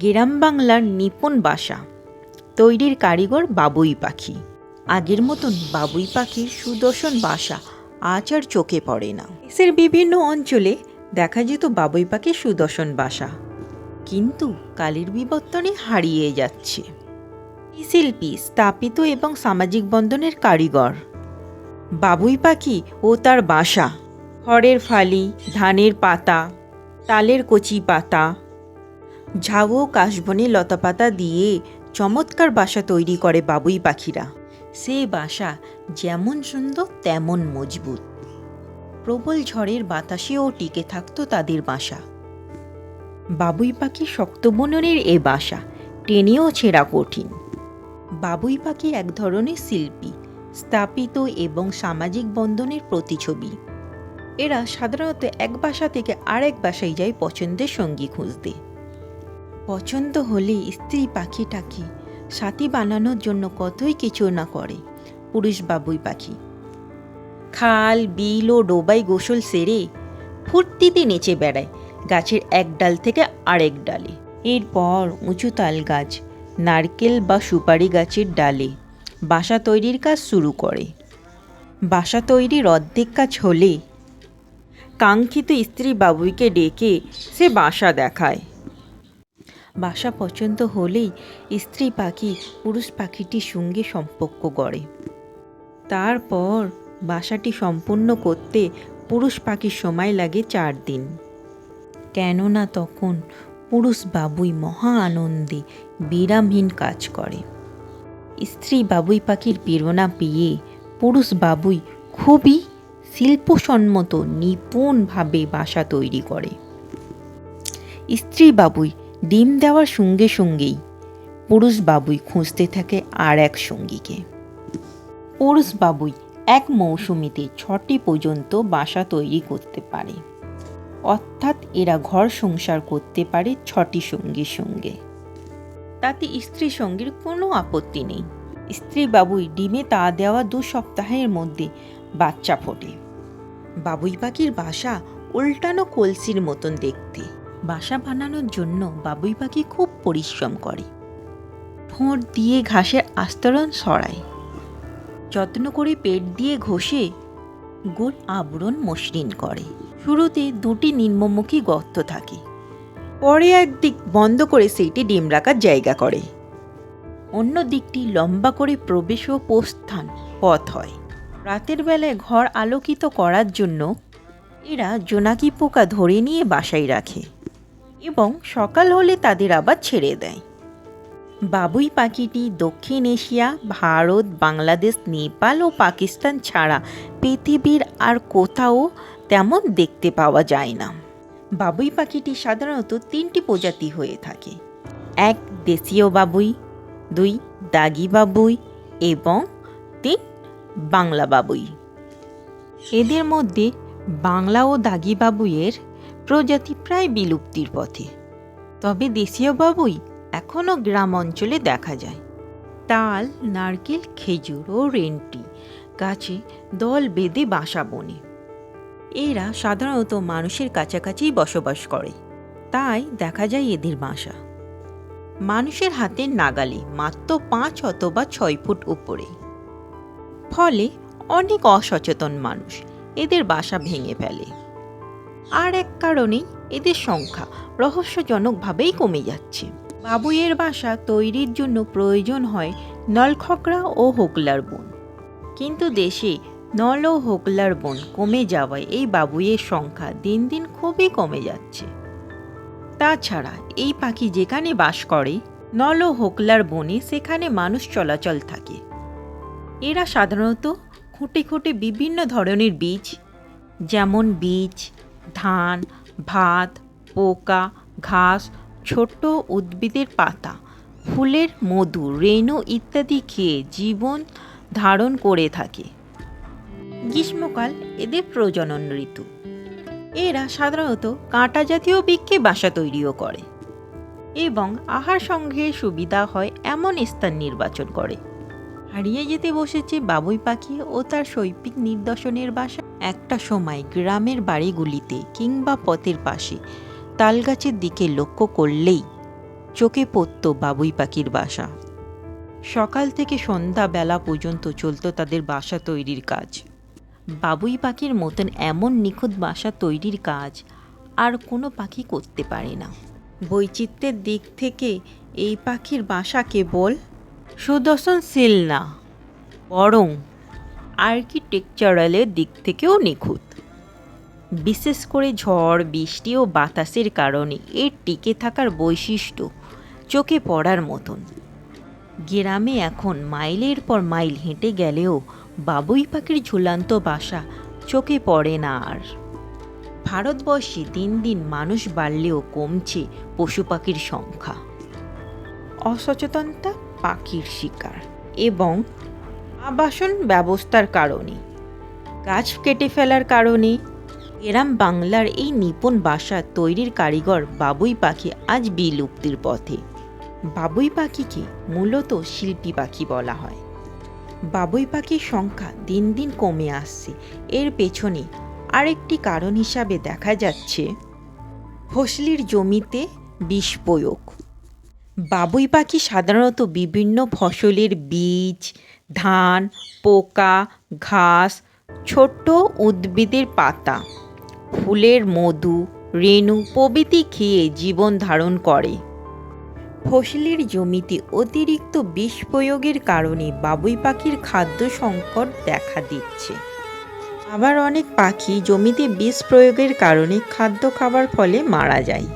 গ্রাম বাংলার নিপুণ বাসা। তৈরির কারিগর বাবুই পাখি। আগের মতন বাবুই পাখির সুদর্শন বাসা আজ আর চোখে পড়ে না। দেশের বিভিন্ন অঞ্চলে দেখা যেত বাবুই পাখির সুদর্শন বাসা। কিন্তু কালের বিবর্তনে হারিয়ে যাচ্ছে। শিল্পী, স্থাপিত এবং সামাজিক বন্ধনের কারিগর। বাবুই পাখি ও তার বাসা। খড়ের ফালি, ধানের পাতা, তালের কচি পাতা ঝাউ কাশবনে লতাপাতা দিয়ে চমৎকার বাসা তৈরি করে বাবুই পাখিরা। সেই বাসা যেমন সুন্দর, তেমন মজবুত। প্রবল ঝড়ের বাতাসেও টিকে থাকত তাদের বাসা। বাবুই পাখি শক্ত বননের এ বাসা, টেনেও ছেঁড়া কঠিন। বাবুই পাখি এক ধরনের শিল্পী, স্থাপিত এবং সামাজিক বন্ধনের প্রতিছবি এরা সাধারণত এক বাসা থেকে আরেক বাসায় যায় পছন্দের সঙ্গী খুঁজতে। পছন্দ হলে স্ত্রী পাখিটাকে সাথী বানানোর জন্য কতই কিছু না করে, পুরুষ বাবুই পাখি। খাল, বিল ও ডোবাই গোসল সেরে ফুর্তিতে নেচে বেড়ায় গাছের এক ডাল থেকে আরেক ডালে। এরপর উঁচু তাল গাছ, নারকেল বা সুপারি গাছের ডালে বাসা তৈরির কাজ শুরু করে। বাসা তৈরির অর্ধেক কাজ হলে কাঙ্ক্ষিত স্ত্রী বাবুইকে ডেকে সে বাসা দেখায়। বাসা পছন্দ হলেই স্ত্রী পাখি, পুরুষ পাখিটির সঙ্গে সম্পর্ক গড়ে। তারপর বাসাটি সম্পূর্ণ করতে পুরুষ পাখির সময় লাগে চার দিন। কেননা তখন পুরুষ বাবুই মহা আনন্দে, বিরামহীন কাজ করে। স্ত্রী বাবুই পাখির প্রেরণা পেয়ে পুরুষ বাবুই খুবই শিল্পসম্মত, নিপুণভাবে বাসা তৈরি করে। স্ত্রী বাবুই ডিম দেওয়ার সঙ্গে সঙ্গেই পুরুষ বাবুই খুঁজতে থাকে আর এক সঙ্গীকে। পুরুষ বাবুই এক মৌসুমিতে ছটি পর্যন্ত বাসা তৈরি করতে পারে। অর্থাৎ এরা ঘর সংসার করতে পারে ছটি সঙ্গীর সঙ্গে। তাতে স্ত্রী সঙ্গীর কোনো আপত্তি নেই। স্ত্রী বাবুই ডিমে তা দেওয়া দু সপ্তাহের মধ্যে বাচ্চা ফোটে। বাবুই পাখির বাসা উল্টানো কলসির মতন দেখতে। বাসা বানানোর জন্য বাবুই পাখি খুব পরিশ্রম করে। ঠোঁট দিয়ে ঘাসের আস্তরণ সরায়। যত্ন করে পেট দিয়ে ঘষে গোল আবরণ মসৃণ করে। শুরুতে দুটি নিম্নমুখী গর্ত থাকে। পরে একদিক বন্ধ করে সেইটি ডিম রাখার জায়গা করে। অন্য দিকটি লম্বা করে প্রবেশ ও প্রস্থান পথ হয়। রাতের বেলায় ঘর আলোকিত করার জন্য এরা জোনাকি পোকা ধরে নিয়ে বাসায় রাখে। এবং সকাল হলে তাদের আবার ছেড়ে দেয়। বাবুই পাখিটি দক্ষিণ এশিয়া, ভারত, বাংলাদেশ, নেপাল ও পাকিস্তান ছাড়া পৃথিবীর আর কোথাও তেমন দেখতে পাওয়া যায় না। বাবুই পাখিটি সাধারণত তিনটি প্রজাতি হয়ে থাকে। এক দেশীয় বাবুই, দুই দাগি বাবুই এবং তিন বাংলা বাবুই। এদের মধ্যে বাংলা ও দাগি বাবুইয়ের প্রজাতি প্রায় বিলুপ্তির পথে। তবে দেশীয় বাবুই এখনও গ্রাম অঞ্চলে দেখা যায়। তাল, নারকেল, খেজুর ও রেন্টি গাছে দল বেঁধে বাসা বনে। এরা সাধারণত মানুষের কাছাকাছি বসবাস করে। তাই দেখা যায় এদের বাসা। মানুষের হাতের নাগালে মাত্র পাঁচ অথবা ছয় ফুট উপরে। ফলে অনেক অসচেতন মানুষ এদের বাসা ভেঙে ফেলে। আর এক কারণেই এদের সংখ্যা রহস্যজনকভাবেই কমে যাচ্ছে। বাবুইয়ের বাসা তৈরির জন্য প্রয়োজন হয় নলখকরা ও হোকলার বন। কিন্তু দেশে নল ও হোকলার বন কমে যাওয়ায় এই বাবুইয়ের সংখ্যা দিন দিন খুবই কমে যাচ্ছে। তাছাড়া এই পাখি যেখানে বাস করে, নল ও হোকলার বনে সেখানে মানুষ চলাচল থাকে। এরা সাধারণত খুঁটে খুঁটে বিভিন্ন ধরনের বীজ, যেমন বীজ ধান, ভাত, পোকা, ঘাস ছোট উদ্ভিদের পাতা, ফুলের মধু, রেণু ইত্যাদি খেয়ে জীবন ধারণ করে থাকে। গ্রীষ্মকাল এদের প্রজনন ঋতু। এরা সাধারণত কাঁটা জাতীয় বৃক্ষে বাসা তৈরিও করে এবং আহার সংগ্রহের সুবিধা হয় এমন স্থান নির্বাচন করে। হারিয়ে যেতে বসেছে বাবুই পাখি ও তার শৈল্পিক নিদর্শনের বাসা। একটা সময় গ্রামের বাড়িগুলিতে কিংবা পথের পাশে তালগাছের দিকে লক্ষ্য করলেই চোখে পড়ত বাবুই পাখির বাসা। সকাল থেকে সন্ধ্যা বেলা পর্যন্ত চলতো তাদের বাসা তৈরির কাজ। বাবুই পাখির মতন এমন নিখুঁত বাসা তৈরির কাজ আর কোনো পাখি করতে পারে না। বৈচিত্র্যের দিক থেকে এই পাখির বাসা কেবল সুদর্শন সুদর্শনশীল না বরং আর্কিটেকচারালের দিক থেকেও নিখুঁত। বিশেষ করে ঝড়, বৃষ্টি ও বাতাসের কারণে এর টিকে থাকার বৈশিষ্ট্য চোখে পড়ার মতন। গ্রামে এখন মাইলের পর মাইল হেঁটে গেলেও বাবুই পাখির ঝুলান্ত বাসা চোখে পড়ে না আর। ভারতবর্ষে দিন দিন মানুষ বাড়লেও কমছে পশু পাখির সংখ্যা। অসচেতনতা পাখির শিকার এবং আবাসন ব্যবস্থার কারণে গাছ কেটে ফেলার কারণে এরাম বাংলার এই নিপুণ বাসা তৈরির কারিগর বাবুই পাখি আজ বিলুপ্তির পথে। বাবুই পাখিকে মূলত শিল্পী পাখি বলা হয়। বাবুই পাখির সংখ্যা দিন দিন কমে আসছে। এর পেছনে আরেকটি কারণ হিসাবে দেখা যাচ্ছে ফসলির জমিতে বিষ প্রয়োগ। বাবুই পাখি সাধারণত বিভিন্ন ফসলের বীজ ধান, পোকা, ঘাস, ছোট্ট উদ্ভিদের পাতা, ফুলের মধু, রেণু প্রভৃতি খেয়ে জীবন ধারণ করে। ফসলের জমিতে অতিরিক্ত বিষ প্রয়োগের কারণে বাবুই পাখির খাদ্য সংকট দেখা দিচ্ছে। আবার অনেক পাখি জমিতে বিষ প্রয়োগের কারণে খাদ্য খাবার ফলে মারা যায়।